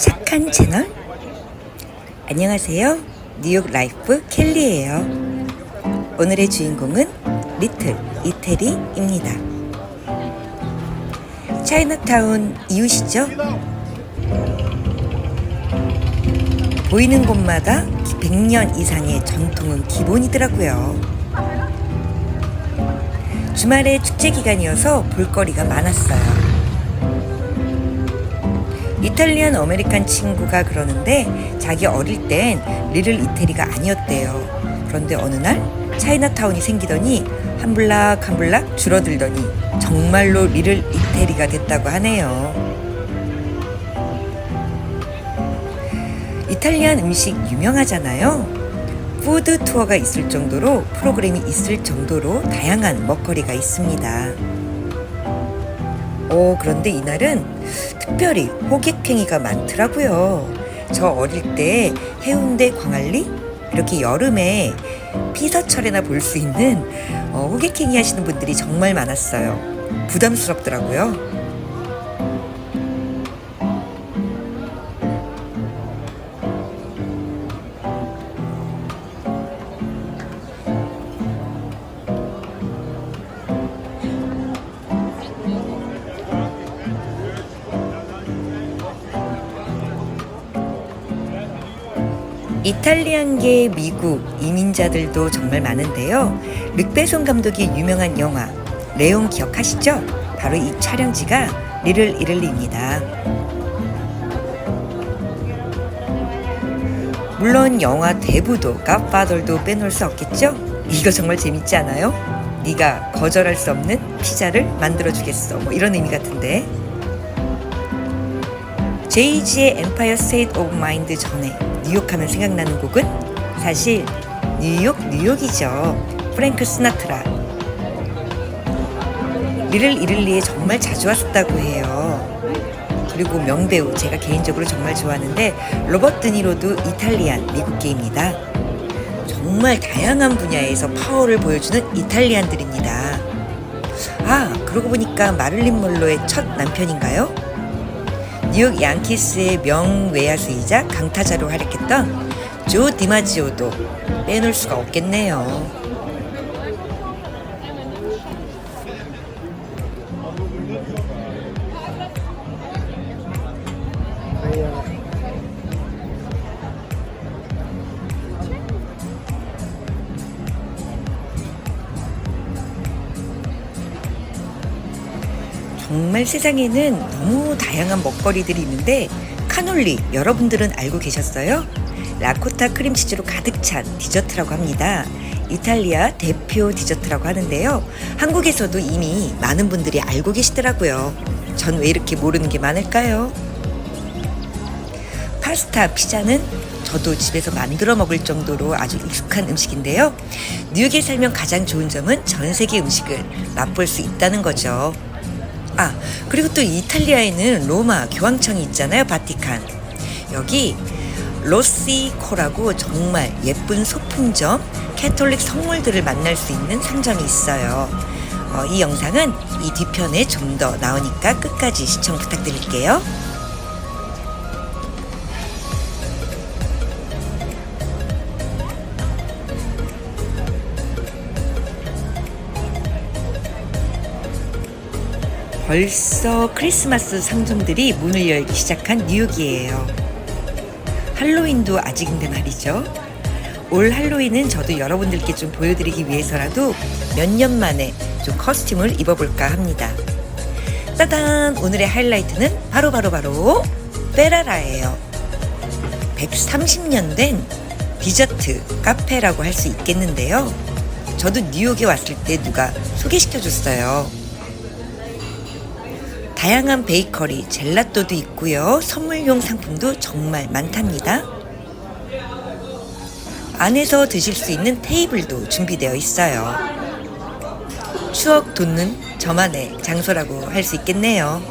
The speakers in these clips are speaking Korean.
착한 채널? 안녕하세요. 뉴욕 라이프 켈리예요. 오늘의 주인공은 리틀 이태리입니다. 차이나타운 이웃이죠? 보이는 곳마다 100년 이상의 전통은 기본이더라고요. 주말에 축제 기간이어서 볼거리가 많았어요. 이탈리안 어메리칸 친구가 그러는데 자기 어릴 땐 리를 이태리가 아니었대요. 그런데 어느 날 차이나타운이 생기더니 한 블락 한 블락 줄어들더니 정말로 리를 이태리가 됐다고 하네요. 이탈리안 음식 유명하잖아요. 푸드 투어가 있을 정도로 프로그램이 있을 정도로 다양한 먹거리가 있습니다. 오, 그런데 이날은 특별히 호객행위가 많더라고요. 저 어릴 때 해운대 광안리 이렇게 여름에 피서철에나 볼 수 있는 어, 호객행위 하시는 분들이 정말 많았어요. 부담스럽더라고요. 이탈리안계 미국 이민자들도 정말 많은데요. 르베손 감독의 유명한 영화 레옹 기억하시죠? 바로 이 촬영지가 리를 이를리입니다. 물론 영화 대부도 갓파덜도 빼놓을 수 없겠죠? 이거 정말 재밌지 않아요? 네가 거절할 수 없는 피자를 만들어 주겠어. 뭐 이런 의미 같은데. 제이지의 엠파이어 스테이트 오브 마인드 전에 뉴욕 하면 생각나는 곡은 사실 뉴욕 뉴욕이죠. 프랭크 스나트라. 리를 이를리에 정말 자주 왔었다고 해요. 그리고 명배우 제가 개인적으로 정말 좋아하는데 로버트 드니로도 이탈리안 미국계입니다. 정말 다양한 분야에서 파워를 보여주는 이탈리안들입니다. 아, 그러고 보니까 마를린 몰로의 첫 남편인가요? 뉴욕 양키스의 명외야수이자 강타자로 활약했던 조 디마지오도 빼놓을 수가 없겠네요. 정말 세상에는 너무 다양한 먹거리들이 있는데 카놀리 여러분들은 알고 계셨어요? 라코타 크림치즈로 가득 찬 디저트라고 합니다. 이탈리아 대표 디저트라고 하는데요. 한국에서도 이미 많은 분들이 알고 계시더라고요. 전 왜 이렇게 모르는 게 많을까요? 파스타, 피자는 저도 집에서 만들어 먹을 정도로 아주 익숙한 음식인데요. 뉴욕에 살면 가장 좋은 점은 전 세계 음식을 맛볼 수 있다는 거죠. 아, 그리고 또 이탈리아에는 로마 교황청이 있잖아요, 바티칸. 여기 로시코라고 정말 예쁜 소품점, 캐톨릭 선물들을 만날 수 있는 상점이 있어요. 어, 이 영상은 이 뒤편에 좀 더 나오니까 끝까지 시청 부탁드릴게요. 벌써 크리스마스 상점들이 문을 열기 시작한 뉴욕이에요. 할로윈도 아직인데 말이죠. 올 할로윈은 저도 여러분들께 좀 보여드리기 위해서라도 몇 년 만에 좀 커스튬을 입어볼까 합니다. 따단! 오늘의 하이라이트는 바로바로 바로, 바로 페라라예요. 130년 된 디저트 카페라고 할 수 있겠는데요. 저도 뉴욕에 왔을 때 누가 소개시켜 줬어요. 다양한 베이커리, 젤라또도 있고요. 선물용 상품도 정말 많답니다. 안에서 드실 수 있는 테이블도 준비되어 있어요. 추억 돋는 저만의 장소라고 할 수 있겠네요.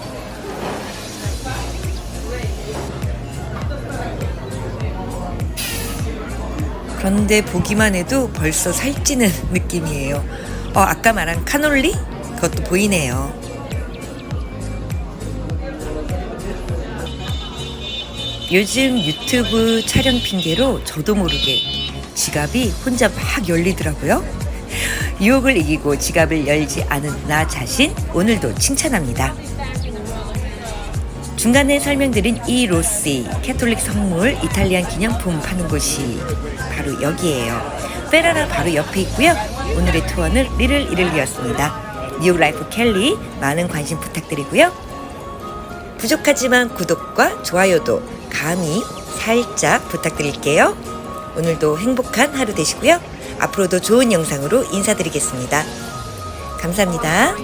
그런데 보기만 해도 벌써 살찌는 느낌이에요. 어, 아까 말한 카놀리? 그것도 보이네요. 요즘 유튜브 촬영 핑계로 저도 모르게 지갑이 혼자 막 열리더라고요. 유혹을 이기고 지갑을 열지 않은 나 자신 오늘도 칭찬합니다. 중간에 설명드린 이 로시 캐톨릭 선물 이탈리안 기념품 파는 곳이 바로 여기에요. 페라라 바로 옆에 있고요. 오늘의 투어는 리를 이를리였습니다. 뉴욕 라이프 켈리 많은 관심 부탁드리고요. 부족하지만 구독과 좋아요도 감히 살짝 부탁드릴게요. 오늘도 행복한 하루 되시고요. 앞으로도 좋은 영상으로 인사드리겠습니다. 감사합니다.